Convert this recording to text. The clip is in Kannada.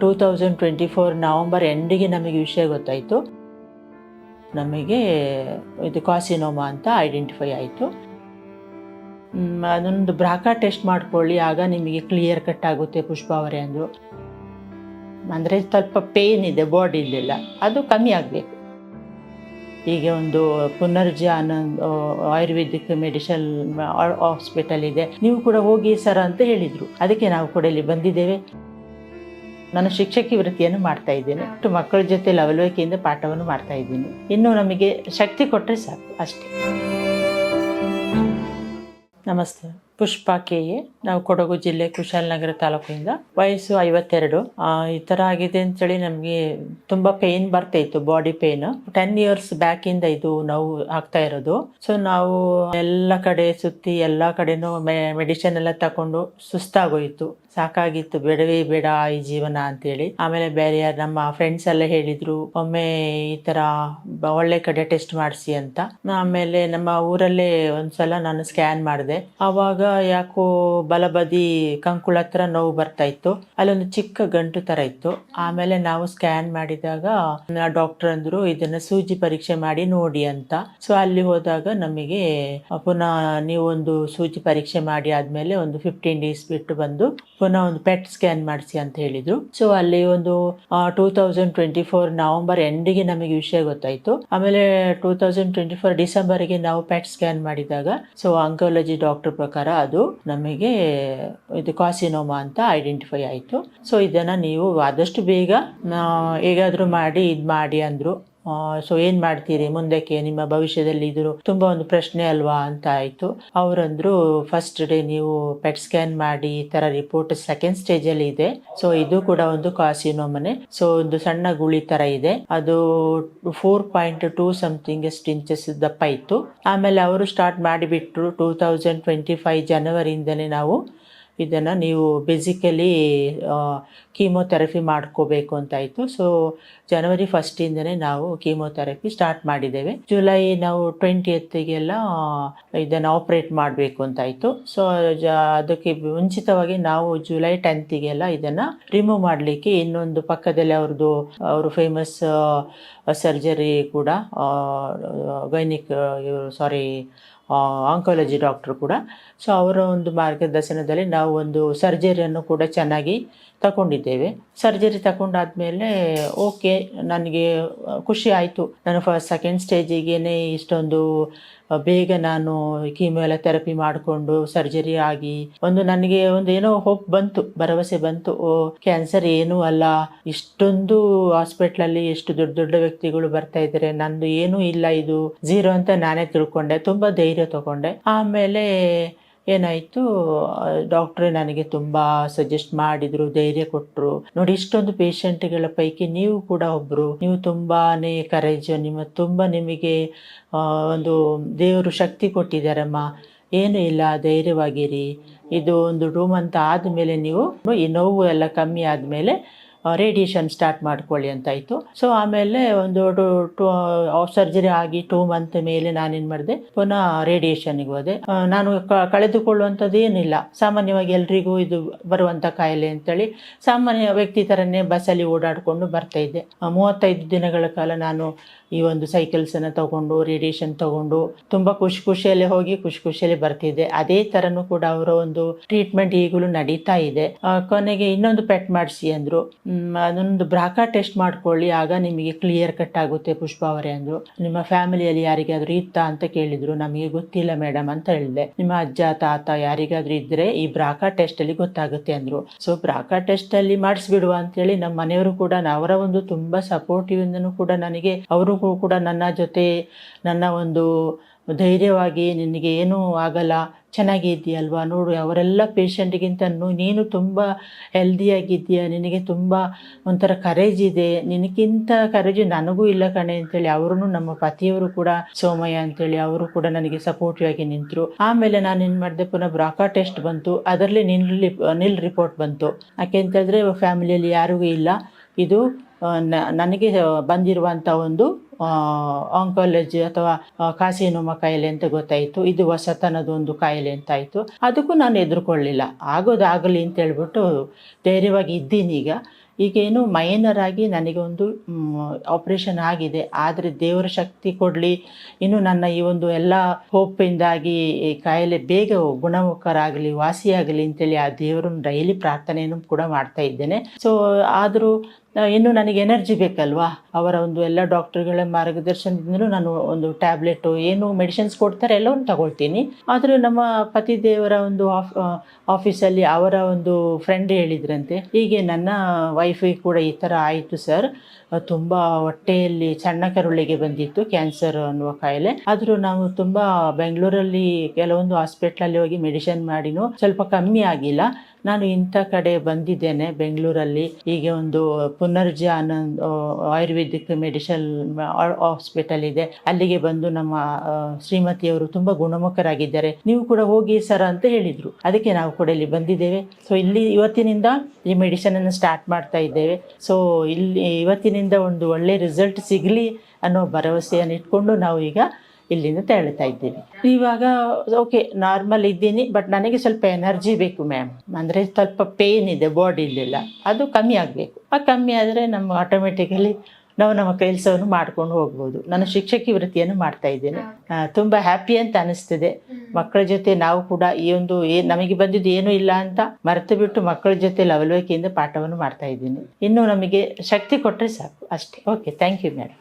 Two thousand twenty four November ಎಂಡಿಗೆ ನಮಗೆ ವಿಷಯ ಗೊತ್ತಾಯಿತು. ನಮಗೆ ಇದು ಕಾಸಿನೋಮಾ ಅಂತ ಐಡೆಂಟಿಫೈ ಆಯಿತು. ಅದೊಂದು ಬ್ರಾಕಾ ಟೆಸ್ಟ್ ಮಾಡ್ಕೊಳ್ಳಿ, ಆಗ ನಿಮಗೆ ಕ್ಲಿಯರ್ ಕಟ್ ಆಗುತ್ತೆ ಪುಷ್ಪಾವರೆ ಅಂದರು. ಅಂದರೆ ಸ್ವಲ್ಪ ಪೇನ್ ಇದೆ ಬಾಡಿಲೆಲ್ಲ ಅದು ಕಮ್ಮಿ ಆಗಬೇಕು. ಹೀಗೆ ಒಂದು ಪುನರ್ಜ ಆಯುರ್ವೇದಿಕ್ ಮೆಡಿಸಲ್ ಹಾಸ್ಪಿಟಲ್ ಇದೆ. ನೀವು ಕೂಡ ಹೋಗಿ ಸರ್ ಅಂತ ಹೇಳಿದರು. ಅದಕ್ಕೆ ನಾವು ಕೂಡ ಇಲ್ಲಿ ಬಂದಿದ್ದೇವೆ. ನಾನು ಶಿಕ್ಷಕಿ ವೃತ್ತಿಯನ್ನು ಮಾಡ್ತಾ ಇದ್ದೇನೆ. ಮತ್ತು ಮಕ್ಕಳ ಜೊತೆ ಲವಲವಿಕೆಯಿಂದ ಪಾಠವನ್ನು ಮಾಡ್ತಾ ಇದ್ದೀನಿ. ಇನ್ನು ನಮಗೆ ಶಕ್ತಿ ಕೊಟ್ಟರೆ ಸಾಕು. ಅಷ್ಟೇ. ನಮಸ್ತೆ. Pushpa K A. ನಾವು ಕೊಡಗು ಜಿಲ್ಲೆ ಕುಶಾಲನಗರ ತಾಲೂಕಿಂದ ವಯಸ್ಸು ಐವತ್ತೆರಡು. ಈ ಥರ ಆಗಿದೆ ಅಂತೇಳಿ ನಮಗೆ ತುಂಬ ಪೇಯ್ನ್ ಬರ್ತಾ ಇತ್ತು ಬಾಡಿ ಪೇಯ್ನ್ ಟೆನ್ ಇಯರ್ಸ್ ಬ್ಯಾಕಿಂದ ಇದು ನೋವು ಆಗ್ತಾ ಇರೋದು. ಸೊ ನಾವು ಎಲ್ಲ ಕಡೆ ಸುತ್ತಿ, ಎಲ್ಲ ಕಡೆನೂ ಮೆಡಿಸಿನ್ ಎಲ್ಲ ತಕೊಂಡು ಸುಸ್ತಾಗೋಯಿತು. ಸಾಕಾಗಿತ್ತು. ಬೇಡವೇ ಬೇಡ ಈ ಜೀವನ ಅಂತೇಳಿ. ಆಮೇಲೆ ಬೇರೆ ಯಾರು ನಮ್ಮ ಫ್ರೆಂಡ್ಸ್ ಎಲ್ಲ ಹೇಳಿದ್ರು, ಒಮ್ಮೆ ಈ ತರ ಒಳ್ಳೆ ಕಡೆ ಟೆಸ್ಟ್ ಮಾಡಿಸಿ ಅಂತ. ಆಮೇಲೆ ನಮ್ಮ ಊರಲ್ಲೇ ಒಂದ್ಸಲ ನಾನು ಸ್ಕ್ಯಾನ್ ಮಾಡಿದೆ. ಆವಾಗ ಯಾಕೋ ಬಲಬದಿ ಕಂಕುಳ ಹತ್ರ ನೋವು ಬರ್ತಾ ಇತ್ತು. ಅಲ್ಲೊಂದು ಚಿಕ್ಕ ಗಂಟು ತರ ಇತ್ತು. ಆಮೇಲೆ ನಾವು ಸ್ಕ್ಯಾನ್ ಮಾಡಿದಾಗ ಡಾಕ್ಟರ್ ಅಂದ್ರು, ಇದನ್ನ ಸೂಜಿ ಪರೀಕ್ಷೆ ಮಾಡಿ ನೋಡಿ ಅಂತ. ಸೊ ಅಲ್ಲಿ ಹೋದಾಗ ನಮಗೆ ಪುನಃ ನೀವೊಂದು ಸೂಜಿ ಪರೀಕ್ಷೆ ಮಾಡಿ ಆದ್ಮೇಲೆ ಒಂದು ಫಿಫ್ಟೀನ್ ಡೇಸ್ ಬಿಟ್ಟು ಬಂದು ಒಂದು ಪೆಟ್ ಸ್ಕ್ಯಾನ್ ಮಾಡಿಸಿ ಅಂತ ಹೇಳಿದ್ರು. ಸೊ ಅಲ್ಲಿ ಒಂದು two thousand twenty four November ಎಂಡಿಗೆ ನಮಗೆ ವಿಷಯ ಗೊತ್ತಾಯ್ತು. ಆಮೇಲೆ ಟೂ ತೌಸಂಡ್ ಟ್ವೆಂಟಿ ಫೋರ್ ಡಿಸೆಂಬರ್ಗೆ ನಾವು ಪೆಟ್ ಸ್ಕ್ಯಾನ್ ಮಾಡಿದಾಗ ಸೊ ಆಂಕೋಲಜಿ ಡಾಕ್ಟರ್ ಪ್ರಕಾರ ಅದು ನಮಗೆ, ಇದು ಕಾಸಿನೋಮಾ ಅಂತ ಐಡೆಂಟಿಫೈ ಆಯಿತು. ಸೊ ಇದನ್ನ ನೀವು ಆದಷ್ಟು ಬೇಗ ಹೇಗಾದ್ರೂ ಮಾಡಿ, ಇದು ಮಾಡಿ ಅಂದ್ರು. ಸೊ ಏನ್ ಮಾಡ್ತೀರಿ? ಮುಂದಕ್ಕೆ ನಿಮ್ಮ ಭವಿಷ್ಯದಲ್ಲಿ ಇದ್ರು ತುಂಬಾ ಒಂದು ಪ್ರಶ್ನೆ ಅಲ್ವಾ ಅಂತ ಆಯ್ತು. ಅವರಂದ್ರು ಫಸ್ಟ್ ಡೇ ನೀವು ಪೆಟ್ ಸ್ಕ್ಯಾನ್ ಮಾಡಿ ಈ ತರ ರಿಪೋರ್ಟ್ ಸೆಕೆಂಡ್ ಸ್ಟೇಜ್ ಅಲ್ಲಿ ಇದೆ. ಸೊ ಇದು ಕೂಡ ಒಂದು ಕಾಸಿನೋಮನೆ ಸೊ ಒಂದು ಸಣ್ಣ ಗುಳಿ ತರ ಇದೆ. ಅದು ಫೋರ್ ಪಾಯಿಂಟ್ ಟೂ ಸಮಥಿಂಗ್ ಎಷ್ಟು ಇಂಚಸ್ ದಪ್ಪ ಇತ್ತು. ಆಮೇಲೆ ಅವರು ಸ್ಟಾರ್ಟ್ ಮಾಡಿಬಿಟ್ರು ಟೂ ತೌಸಂಡ್ ಟ್ವೆಂಟಿ ಫೈವ್ ಜನವರಿಯಿಂದಲೇ ನಾವು ಇದನ್ನು ನೀವು ಬೇಸಿಕಲಿ ಕೀಮೋಥೆರಪಿ ಮಾಡ್ಕೋಬೇಕು ಅಂತಾಯಿತು ಸೊ ಜನವರಿ ಫಸ್ಟಿಂದನೇ ನಾವು ಕೀಮೋಥೆರಪಿ ಸ್ಟಾರ್ಟ್ ಮಾಡಿದ್ದೇವೆ. ಜುಲೈ ನಾವು ಟ್ವೆಂಟಿ ಎತ್ತಿಗೆಲ್ಲ ಇದನ್ನು ಆಪ್ರೇಟ್ ಮಾಡಬೇಕು ಅಂತಾಯಿತು ಸೊ ಅದಕ್ಕೆ ಮುಂಚಿತವಾಗಿ ನಾವು ಜುಲೈ ಟೆಂತಿಗೆಲ್ಲ ಇದನ್ನು ರಿಮೂವ್ ಮಾಡಲಿಕ್ಕೆ ಇನ್ನೊಂದು ಪಕ್ಕದಲ್ಲಿ ಅವ್ರದ್ದು, ಅವರು ಫೇಮಸ್ ಸರ್ಜರಿ ಕೂಡ ಗೈನಿಕ್ ಸಾರಿ ಆಂಕಾಲಜಿ ಡಾಕ್ಟರ್ ಕೂಡ. ಸೊ ಅವರ ಒಂದು ಮಾರ್ಗದರ್ಶನದಲ್ಲಿ ನಾವು ಒಂದು ಸರ್ಜರಿಯನ್ನು ಕೂಡ ಚೆನ್ನಾಗಿ ತಗೊಂಡಿದ್ದೇವೆ. ಸರ್ಜರಿ ತಗೊಂಡಾದ್ಮೇಲೆ, ಓಕೆ, ನನಗೆ ಖುಷಿ ಆಯಿತು. ನಾನು ಫಸ್ಟ್ ಸೆಕೆಂಡ್ ಸ್ಟೇಜಿಗೇನೆ ಇಷ್ಟೊಂದು ಬೇಗ ನಾನು ಕೀಮೋ ಎಲ್ಲ ಥೆರಪಿ ಮಾಡಿಕೊಂಡು ಸರ್ಜರಿ ಆಗಿ ಒಂದು ನನಗೆ ಒಂದು ಏನೋ ಹೋಪ್ ಬಂತು, ಭರವಸೆ ಬಂತು. ಓ ಕ್ಯಾನ್ಸರ್ ಏನೂ ಅಲ್ಲ. ಇಷ್ಟೊಂದು ಹಾಸ್ಪಿಟ್ಲಲ್ಲಿ ಎಷ್ಟು ದೊಡ್ಡ ದೊಡ್ಡ ವ್ಯಕ್ತಿಗಳು ಬರ್ತಾ ಇದ್ದಾರೆ ನಂದು ಏನೂ ಇಲ್ಲ ಇದು. ಝೀರೋ ಅಂತ ನಾನೇ ತಿಳ್ಕೊಂಡೆ. ತುಂಬ ಧೈರ್ಯ ತಗೊಂಡೆ. ಆಮೇಲೆ ಏನಾಯಿತು? ಡಾಕ್ಟ್ರೇ ನನಗೆ ತುಂಬ ಸಜೆಸ್ಟ್ ಮಾಡಿದ್ರು, ಧೈರ್ಯ ಕೊಟ್ಟರು ನೋಡಿ, ಇಷ್ಟೊಂದು ಪೇಷಂಟ್ಗಳ ಪೈಕಿ ನೀವು ಕೂಡ ಒಬ್ಬರು ನೀವು ತುಂಬಾನೇ ಕರೇಜ್ ನಿಮ್ಮ, ತುಂಬ ನಿಮಗೆ ಒಂದು ದೇವರು ಶಕ್ತಿ ಕೊಟ್ಟಿದ್ದಾರಮ್ಮ. ಏನು ಇಲ್ಲ, ಧೈರ್ಯವಾಗಿರಿ. ಇದು ಒಂದು ರೂಮ್ ಅಂತ ಆದಮೇಲೆ ನೀವು ಈ ನೋವು ಎಲ್ಲ ಕಮ್ಮಿ ಆದಮೇಲೆ ರೇಡಿಯೇಷನ್ ಸ್ಟಾರ್ಟ್ ಮಾಡ್ಕೊಳ್ಳಿ ಅಂತಾಯಿತು ಸೊ ಆಮೇಲೆ ಒಂದು ಟು ಸರ್ಜರಿ ಆಗಿ ಟೂ ಮಂತ್ ಮೇಲೆ ನಾನೇನು ಮಾಡಿದೆ, ಪುನಃ ರೇಡಿಯೇಷನ್ಗೆ ಹೋದೆ. ನಾನು ಕಳೆದುಕೊಳ್ಳುವಂಥದ್ದು ಏನಿಲ್ಲ. ಸಾಮಾನ್ಯವಾಗಿ ಎಲ್ರಿಗೂ ಇದು ಬರುವಂಥ ಕಾಯಿಲೆ ಅಂತೇಳಿ ಸಾಮಾನ್ಯ ವ್ಯಕ್ತಿ ಥರನೇ ಬಸ್ಸಲ್ಲಿ ಓಡಾಡಿಕೊಂಡು ಬರ್ತಾ ಇದ್ದೆ. ಮೂವತ್ತೈದು ದಿನಗಳ ಕಾಲ ನಾನು ಈ ಒಂದು ಸೈಕಲ್ಸನ್ನು ತಗೊಂಡು ರೇಡಿಯೇಷನ್ ತಗೊಂಡು ತುಂಬ ಖುಷಿ ಖುಷಿಯಲ್ಲಿ ಹೋಗಿ ಖುಷಿ ಖುಷಿಯಲ್ಲಿ ಬರ್ತಿದ್ದೆ. ಅದೇ ಥರನೂ ಕೂಡ ಅವರ ಒಂದು ಟ್ರೀಟ್ಮೆಂಟ್ ಈಗಲೂ ನಡೀತಾ ಇದೆ. ಕೊನೆಗೆ ಇನ್ನೊಂದು ಪೆಟ್ ಮಾಡಿಸಿ ಅಂದರು. ಅದೊಂದು ಬ್ರಾಕಾ ಟೆಸ್ಟ್ ಮಾಡ್ಕೊಳ್ಳಿ, ಆಗ ನಿಮಗೆ ಕ್ಲಿಯರ್ ಕಟ್ ಆಗುತ್ತೆ ಪುಷ್ಪಾವರೆ ಅಂದರು. ನಿಮ್ಮ ಫ್ಯಾಮಿಲಿಯಲ್ಲಿ ಯಾರಿಗಾದ್ರೂ ಇತ್ತಾ ಅಂತ ಕೇಳಿದ್ರು, ನಮಗೆ ಗೊತ್ತಿಲ್ಲ ಮೇಡಮ್ ಅಂತ ಹೇಳಿದೆ. ನಿಮ್ಮ ಅಜ್ಜ, ತಾತ ಯಾರಿಗಾದ್ರೂ ಇದ್ರೆ ಈ ಬ್ರಾಕಾ ಟೆಸ್ಟ್ ಅಲ್ಲಿ ಗೊತ್ತಾಗುತ್ತೆ ಅಂದ್ರು. ಸೊ ಬ್ರಾಕಾ ಟೆಸ್ಟ್ ಅಲ್ಲಿ ಮಾಡಿಸ್ಬಿಡುವ ಅಂತೇಳಿ ನಮ್ಮ ಮನೆಯವರು ಕೂಡ, ಅವರ ಒಂದು ತುಂಬಾ ಸಪೋರ್ಟಿವ್ ಕೂಡ ನನಗೆ, ಅವರು ಕೂಡ ನನ್ನ ಜೊತೆ ನನ್ನ ಒಂದು ಧೈರ್ಯವಾಗಿ ನಿನಗೆ ಏನೂ ಆಗಲ್ಲ, ಚೆನ್ನಾಗಿದ್ದೀಯಲ್ವಾ? ನೋಡು, ಅವರೆಲ್ಲ ಪೇಷಂಟ್ಗಿಂತ ನೀನು ತುಂಬ ಹೆಲ್ದಿಯಾಗಿದ್ದೀಯ ನಿನಗೆ ತುಂಬ ಒಂಥರ ಕರೇಜ್ ಇದೆ. ನಿನಗಿಂತ ಕರೇಜ್ ನನಗೂ ಇಲ್ಲ ಕಣೆ ಅಂತೇಳಿ ಅವರು ನಮ್ಮ ಪತಿಯವರು ಕೂಡ ಸೋಮಯ್ಯ ಅಂತೇಳಿ, ಅವರು ಕೂಡ ನನಗೆ ಸಪೋರ್ಟಿವ್ ಆಗಿ ನಿಂತರು. ಆಮೇಲೆ ನಾನು ಏನು ಮಾಡಿದೆ, ಪುನಃ ಬ್ರಾಕಾ ಟೆಸ್ಟ್ ಬಂತು. ಅದರಲ್ಲಿ ನಿಲ್ ನಿಲ್ ರಿಪೋರ್ಟ್ ಬಂತು. ಯಾಕೆ ಅಂತೇಳಿದ್ರೆ ಫ್ಯಾಮಿಲಿಯಲ್ಲಿ ಯಾರಿಗೂ ಇಲ್ಲ. ಇದು ನನಗೆ ಬಂದಿರುವಂಥ ಒಂದು ಆಂಕಾಲಜಿ ಅಥವಾ ಕಾಸಿನೋಮ ಕಾಯಿಲೆ ಅಂತ ಗೊತ್ತಾಯಿತು. ಇದು ಹೊಸತನದ ಒಂದು ಕಾಯಿಲೆ ಅಂತ ಆಯಿತು. ಅದಕ್ಕೂ ನಾನು ಎದುರುಕೊಳ್ಳಿಲ್ಲ ಆಗೋದಾಗಲಿ ಅಂತ ಹೇಳ್ಬಿಟ್ಟು ಧೈರ್ಯವಾಗಿ ಇದ್ದೀನಿ ಈಗ. ಈಗೇನು ಮೈನರ್ ಆಗಿ ನನಗೆ ಒಂದು ಆಪರೇಷನ್ ಆಗಿದೆ. ಆದರೆ ದೇವರ ಶಕ್ತಿ ಕೊಡಲಿ. ಇನ್ನು ನನ್ನ ಈ ಒಂದು ಎಲ್ಲ ಹೋಪಿಂದಾಗಿ ಈ ಕಾಯಿಲೆ ಬೇಗ ಗುಣಮುಖರಾಗಲಿ, ವಾಸಿಯಾಗಲಿ ಅಂತೇಳಿ ಆ ದೇವರನ್ನು ಡೈಲಿ ಪ್ರಾರ್ಥನೆಯನ್ನು ಕೂಡ ಮಾಡ್ತಾ ಇದ್ದೇನೆ. ಸೊ ಆದರೂ ಇನ್ನು ನನಗೆ ಎನರ್ಜಿ ಬೇಕಲ್ವಾ? ಅವರ ಒಂದು ಎಲ್ಲ ಡಾಕ್ಟರ್ಗಳ ಮಾರ್ಗದರ್ಶನದಿಂದಲೂ ನಾನು ಒಂದು ಟ್ಯಾಬ್ಲೆಟು ಏನು ಮೆಡಿಸಿನ್ಸ್ ಕೊಡ್ತಾರೆ, ಎಲ್ಲವನ್ನು ತಗೊಳ್ತೀನಿ. ಆದರೂ ನಮ್ಮ ಪತಿ ದೇವರ ಒಂದು ಆಫ್ ಆಫೀಸಲ್ಲಿ ಅವರ ಒಂದು ಫ್ರೆಂಡ್ ಹೇಳಿದ್ರಂತೆ, ಹೀಗೆ ನನ್ನ ವೈಫಿಗೆ ಕೂಡ ಈ ಥರ ಆಯಿತು ಸರ್ ತುಂಬ ಹೊಟ್ಟೆಯಲ್ಲಿ ಸಣ್ಣ ಕರುಳಿಗೆ ಬಂದಿತ್ತು ಕ್ಯಾನ್ಸರ್ ಅನ್ನುವ ಕಾಯಿಲೆ. ಆದರೂ ನಾವು ತುಂಬ ಬೆಂಗಳೂರಲ್ಲಿ ಕೆಲವೊಂದು ಹಾಸ್ಪಿಟ್ಲಲ್ಲಿ ಹೋಗಿ ಮೆಡಿಸಿನ್ ಮಾಡಿನೂ ಸ್ವಲ್ಪ ಕಮ್ಮಿ ಆಗಿಲ್ಲ. ನಾನು ಇಂಥ ಕಡೆ ಬಂದಿದ್ದೇನೆ ಬೆಂಗಳೂರಲ್ಲಿ. ಹೀಗೆ ಒಂದು ಪುನರ್ಜಾನ ಆಯುರ್ವೇದಿಕ್ ಮೆಡಿಸಲ್ ಹಾಸ್ಪಿಟಲ್ ಇದೆ. ಅಲ್ಲಿಗೆ ಬಂದು ನಮ್ಮ ಶ್ರೀಮತಿಯವರು ತುಂಬಾ ಗುಣಮುಖರಾಗಿದ್ದಾರೆ. ನೀವು ಕೂಡ ಹೋಗಿ ಸರ್ ಅಂತ ಹೇಳಿದ್ರು. ಅದಕ್ಕೆ ನಾವು ಕೂಡ ಇಲ್ಲಿ ಬಂದಿದ್ದೇವೆ. ಸೊ ಇಲ್ಲಿ ಇವತ್ತಿನಿಂದ ಈ ಮೆಡಿಸನ್ ಅನ್ನು ಸ್ಟಾರ್ಟ್ ಮಾಡ್ತಾ ಇದ್ದೇವೆ. ಸೊ ಇಲ್ಲಿ ಇವತ್ತಿನಿಂದ ಒಂದು ಒಳ್ಳೆ ರಿಸಲ್ಟ್ ಸಿಗಲಿ ಅನ್ನೋ ಭರವಸೆಯನ್ನು ಇಟ್ಕೊಂಡು ನಾವು ಈಗ ಇಲ್ಲಿಂದ ತೆರಳುತ್ತಾ ಇದ್ದೀವಿ. ಇವಾಗ ಓಕೆ ನಾರ್ಮಲ್ ಇದ್ದೀನಿ ಬಟ್ ನನಗೆ ಸ್ವಲ್ಪ ಎನರ್ಜಿ ಬೇಕು ಮ್ಯಾಮ್ ಅಂದರೆ ಸ್ವಲ್ಪ ಪೇನ್ ಇದೆ ಬಾಡಿಲೆಲ್ಲ ಅದು ಕಮ್ಮಿ ಆಗಬೇಕು. ಆ ಕಮ್ಮಿ ಆದರೆ ನಮ್ಮ ಆಟೋಮೆಟಿಕಲಿ ನಾವು ನಮ್ಮ ಕೆಲಸವನ್ನು ಮಾಡ್ಕೊಂಡು ಹೋಗ್ಬೋದು. ನಾನು ಶಿಕ್ಷಕಿ ವೃತ್ತಿಯನ್ನು ಮಾಡ್ತಾ ಇದ್ದೇನೆ. ತುಂಬ ಹ್ಯಾಪಿ ಅಂತ ಅನಿಸ್ತಿದೆ. ಮಕ್ಕಳ ಜೊತೆ ನಾವು ಕೂಡ ಈ ಒಂದು ಏ ನಮಗೆ ಬಂದಿದ್ದು ಏನೂ ಇಲ್ಲ ಅಂತ ಮರೆತು ಬಿಟ್ಟು ಮಕ್ಕಳ ಜೊತೆ ಲವಲವಿಕೆಯಿಂದ ಪಾಠವನ್ನು ಮಾಡ್ತಾ ಇದ್ದೀನಿ. ಇನ್ನು ನಮಗೆ ಶಕ್ತಿ ಕೊಟ್ಟರೆ ಸಾಕು ಅಷ್ಟೇ. Okay thank you madam